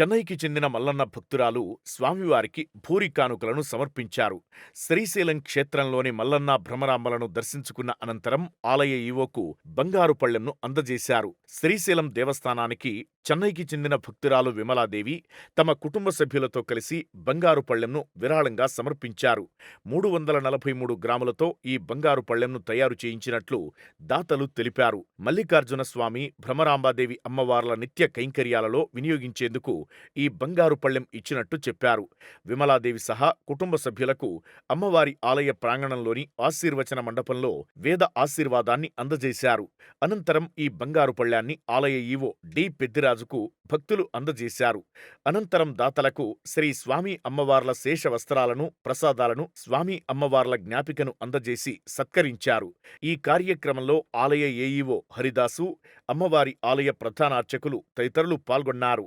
చెన్నైకి చెందిన మల్లన్న భక్తురాలు స్వామివారికి భూరి కానుకలను సమర్పించారు. శ్రీశైలం క్షేత్రంలోని మల్లన్న భ్రమరాంబలను దర్శించుకున్న అనంతరం ఆలయ ఈవోకు బంగారు పళ్ళెంను అందజేశారు. శ్రీశైలం దేవస్థానానికి చెన్నైకి చెందిన భక్తురాలు విమలాదేవి తమ కుటుంబ సభ్యులతో కలిసి బంగారు పళ్ళెంను విరాళంగా సమర్పించారు. మూడు వందల నలభై మూడు గ్రాములతో ఈ బంగారు పళ్ళెంను తయారు చేయించినట్లు దాతలు తెలిపారు. మల్లికార్జున స్వామి భ్రమరాంబాదేవి అమ్మవార్ల నిత్య కైంకర్యాలలో వినియోగించేందుకు ఈ బంగారు పళ్ళెం ఇచ్చినట్టు చెప్పారు. విమలాదేవి సహా కుటుంబ సభ్యులకు అమ్మవారి ఆలయ ప్రాంగణంలోని ఆశీర్వచన మండపంలో వేద ఆశీర్వాదాన్ని అందజేశారు. అనంతరం ఈ బంగారు పళ్ళాన్ని ఆలయ ఈవో డి పెద్దిరాజుకు భక్తులు అందజేశారు. అనంతరం దాతలకు శ్రీ స్వామి అమ్మవార్ల శేష వస్త్రాలను ప్రసాదాలను స్వామి అమ్మవార్ల జ్ఞాపికను అందజేసి సత్కరించారు. ఈ కార్యక్రమంలో ఆలయ ఏఈఓ హరిదాసు అమ్మవారి ఆలయ ప్రధానార్చకులు తదితరులు పాల్గొన్నారు.